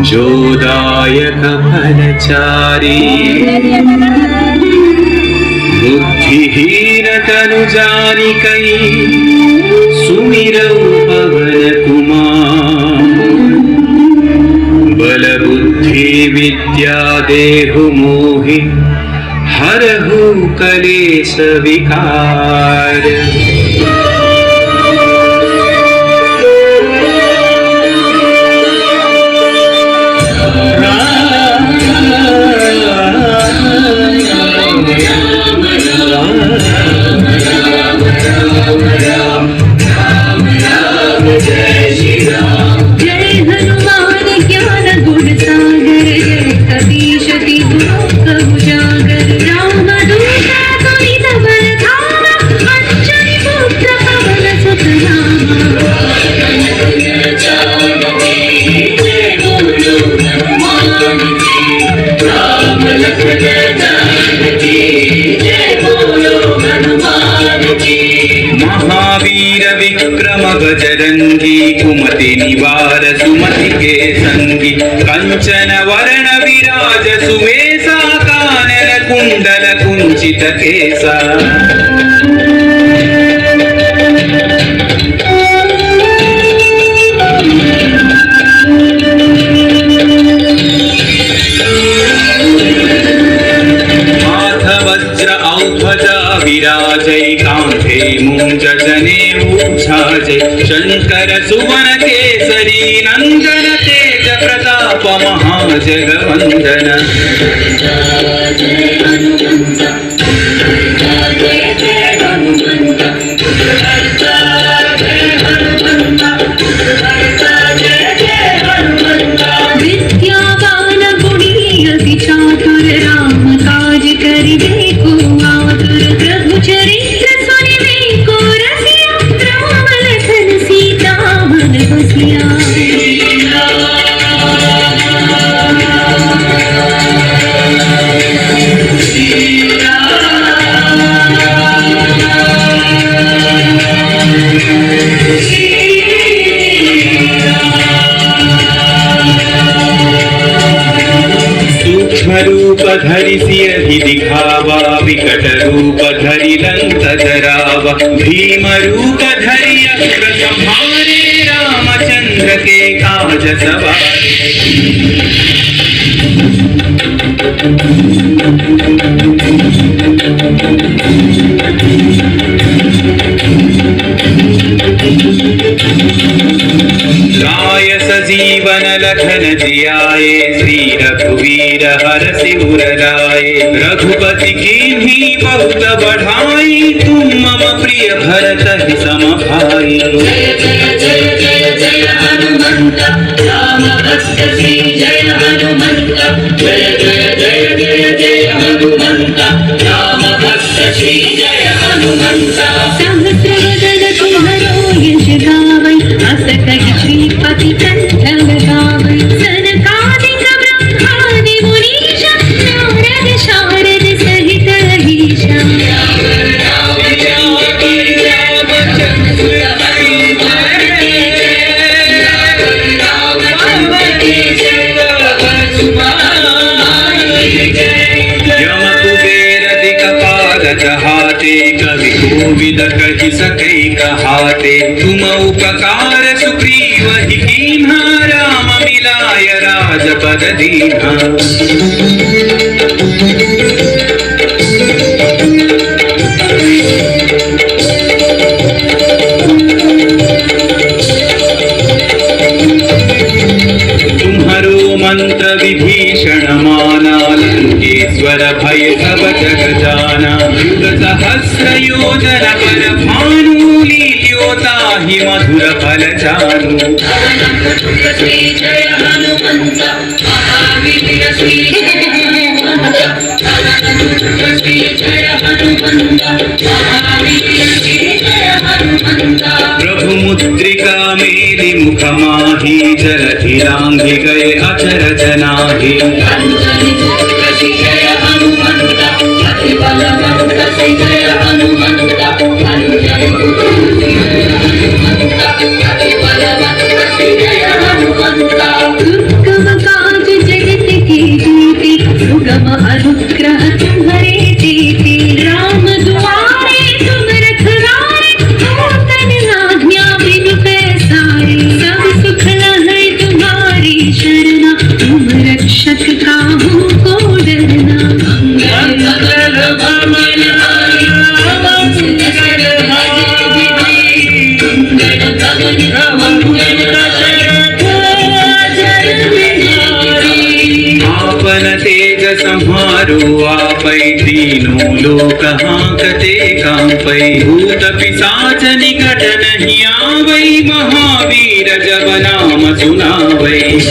जोदायकफलचारी बुद्धिहीनतनुजानिकै सुमिरौ कुमा बलबुद्धि विद्यादेहु कलेशविकार। रचित केसा। कांधे मुंजने शंकर सुवन केसरी नंदन तेज प्रताप महाजगवंदन। रामचंद्र के काज गाय सजीवन लखन जियाए, श्री रघुवीर हर सिर लाए। रघुपति की भी बहुत बढ़ाई तुम मम प्रिय भरत सम भाई जय हनुमंत जय जय जय जय जय मंत्र विभीषण माना लंकेश्वर भय सब जगजाना युग सहस्र योजन पर भानु लील्योता ही मधुर फल चानु मेरी मुखमा ही जरधिरा संहारो आपै तीनों लोक हाकते कांपै भूत पिशाच निकट नहीं आवै महावीर जब नाम सुनावै नासै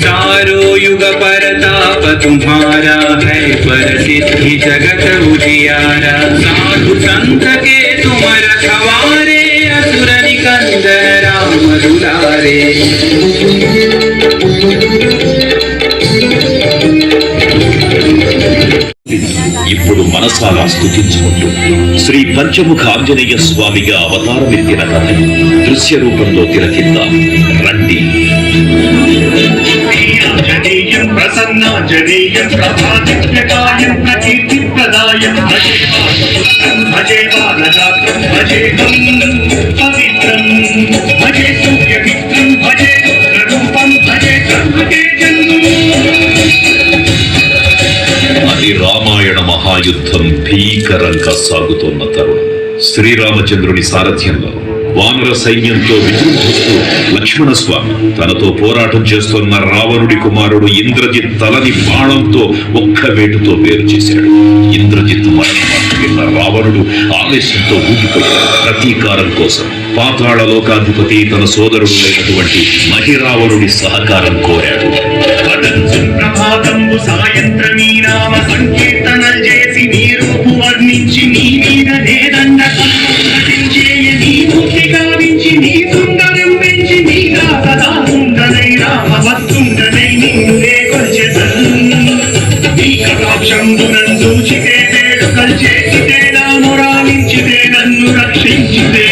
चारों युग परताप तुम्हारा है पर सिद्धि जगत उजियारा। साधु संत के तुम रखवारे असुर निकंद राम మనసారా స్థుతించుకుంటూ శ్రీ పంచముఖ ఆంజనేయ స్వామిగా అవతారమెత్తిన కథ దృశ్య రూపంలో తిలకిద్దాం. రండి. ఆంజనేయం ప్రసన్నాంజనేయం ప్రభాదిత్యకాయం ప్రకీర్తిప్రదాయం భజే వాసుపుత్రం భజే బాలగాత్రం భజే గం పవిత్రం. భజే సూర్యమిత్రం భజే రుద్రరూపం భజే బ్రహ్మతేజం అది మహాయుద్ధం భీకరంగా సాగుతోన్న తరుణం. శ్రీరామచంద్రుని సారథ్యంలో వానర సైన్యంతో విజృంభిస్తూ లక్ష్మణస్వామి తనతో పోరాటం చేస్తున్న రావణుడి కుమారుడు ఇంద్రజిత్ తలని బాణంతో ఒక్క వేటుతో వేరు చేశాడు. ఇంద్రజిత్ మరణమాట విన్న రావణుడు ఆవేశంతో ఊగిపోయాడు. ప్రతీకారం కోసం పాతాళ లోకాధిపతి తన సోదరుడు అయినటువంటి మహిరావణుడి సహకారం కోరాడు. సాయంత్రమీ నామ గావించి నీ మీద లేదన్న నటించేయ నీ ముక్తి గావించి నీ సుందరం పెంచి సుందరై రామ వస్తుందనై నీ వేడుకలు చేసితే నన్ను రక్షించితే.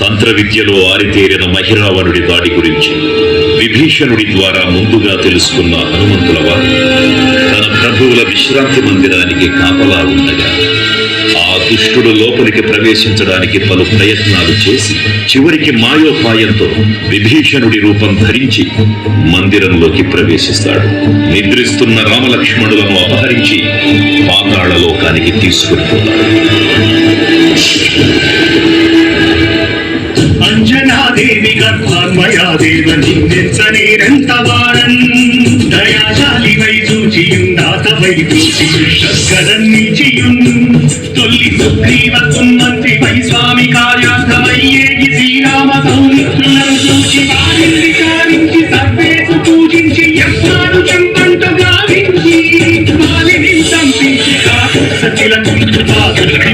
తంత్ర విద్యలో ఆరితేరిన మహిరావణుడి దాడి గురించి విభీషణుడి ద్వారా ముందుగా తెలుసుకున్న హనుమంతుల వారు తన ప్రభువుల విశ్రాంతి మందిరానికి కాపలా ఉండగా ఆ దుష్టుడు లోపలికి ప్రవేశించడానికి పలు ప్రయత్నాలు చేసి చివరికి మాయోపాయంతో విభీషణుడి రూపం ధరించి మందిరంలోకి ప్రవేశిస్తాడు. నిద్రిస్తున్న రామలక్ష్మణులను అపహరించి పాతాళ లోకానికి పోతాడు. గర్భాన్మయాదేవ నిన్నెచ్చనేరంత వారన్ దయాశాలి వై చూచియుందాత వై చూచి శస్కరన్నిచియున్ తొల్లి సుగ్రీవకున్ మంత్రి వై స్వామి కార్యార్థమయ్యేగి శ్రీరామ సౌమిత్రులను చూచి సర్వేసు పూజించి గావించి సంపించి కాకు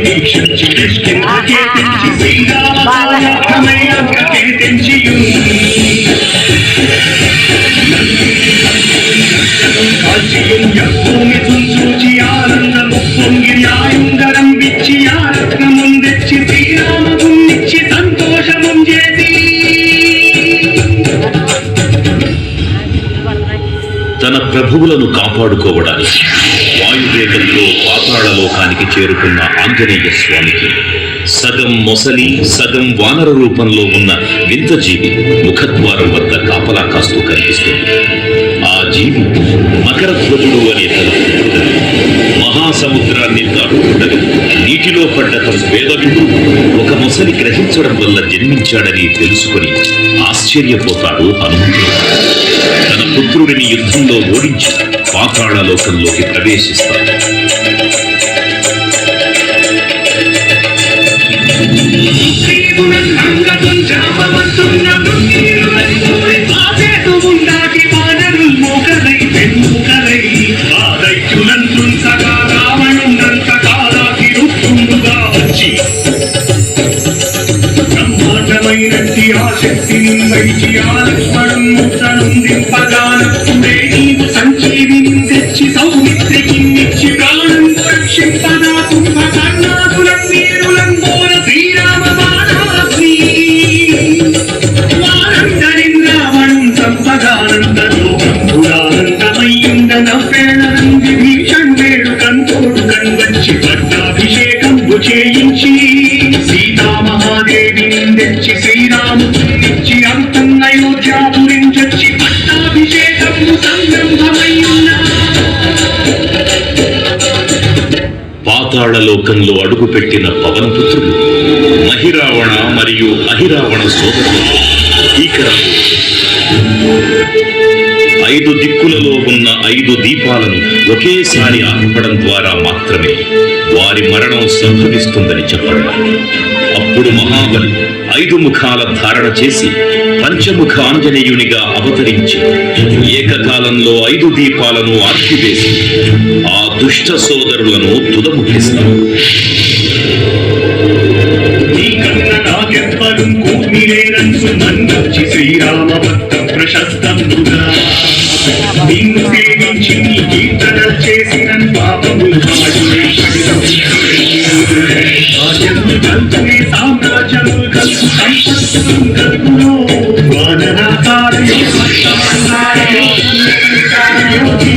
వీక్షించి శ్రీరామ తన ప్రభువులను కాపాడుకోవడానికి వాయువేగంలో పాతాళలోకానికి చేరుకున్న ఆంజనేయ స్వామికి సగం మొసలి సగం వానర రూపంలో ఉన్న వింత జీవి ముఖద్వారం వద్ద కాపలా కాస్తూ కనిపిస్తుంది. ఆ మకర ధ్వజుడు అనే తన మహాసముద్రాన్ని దాటుతుండగా నీటిలో పడ్డ తన వేదకుడు ఒక ముసలి గ్రహించడం వల్ల జన్మించాడని తెలుసుకొని ఆశ్చర్యపోతాడు హనుమంతుడు. తన పుత్రుడిని యుద్ధంలో ఓడించి పాతాళలోకంలోకి ప్రవేశిస్తాడు. బ్రహ్మాండమైనట్టి ఆ శక్తిని వైచి ఆ లక్ష్మణం ముచ్చనుందింపగానప్పుడే నీవు సంజీవిని తెచ్చి సౌమిత్రికి నిచ్చి ప్రాణం రక్షింపదా కుంభ కర్ణాకులం వీరులం వీరులంబోర శ్రీరామ బాణాగ్ని వారందరిం రావణం సంపదానందలో పురానందమయ్యుండ నవ్వేళ నంది భీషణ్ వేడు కంతోడు కన్వచ్చి పట్టాభిషేకం చేయించి పాతాళ లోకంలో అడుగుపెట్టిన పవనపుత్రుడు మహిరావణ మరియు అహిరావణ సోదరులు భీకరం ఐదు దిక్కులలో ఉన్న ఐదు దీపాలను ఒకేసారి ఆర్పడం ద్వారా మాత్రమే వారి మరణం సంభవిస్తుందని చెప్పడం అప్పుడు మహాబలి ఐదు ముఖాల ధారణ చేసి పంచముఖ ఆంజనేయునిగా అవతరించి ఏకకాలంలో ఐదు దీపాలను ఆర్పివేసి ఆ దుష్ట సోదరులను తుదముట్టిస్తాడు శ్రీరామ భక్త ప్రశస్తంబుగా నిన్ను సేవించి కీర్తనలు చేసిన Thank you.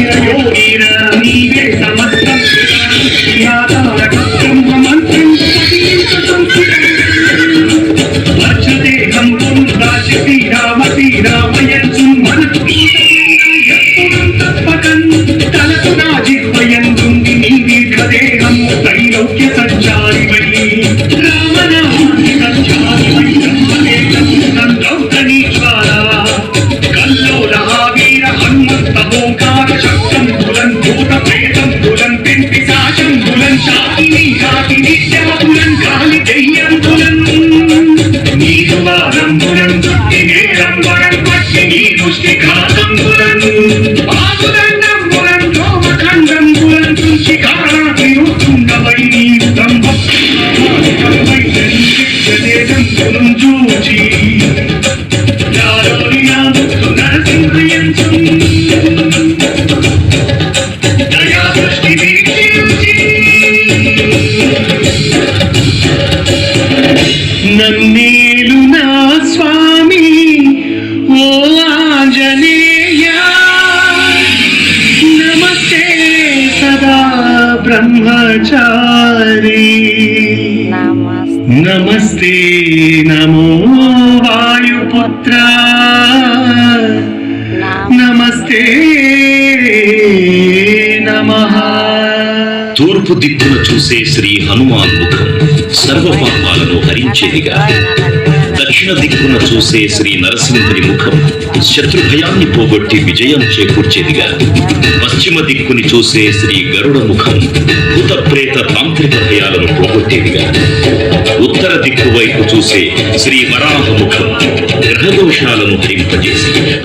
తూర్పు దిక్కున చూసే శ్రీ హనుమాన్ ముఖం సర్వపాపాలను హరించేదిగా. దక్షిణ దిక్కున చూసే శ్రీ నరసింహుని ముఖం శత్రుభయాన్ని పోగొట్టి విజయం చేకూర్చేదిగా. పశ్చిమ దిక్కుని చూసే శ్రీ గరుడ ముఖం భూత ప్రేత తాంత్రిక భయాలను పోగొట్టేదిగా. ఉత్తర దిక్కు వైపు చూసే శ్రీ వరాహ ముఖం గ్రహదోషాలను హరింపజేసి.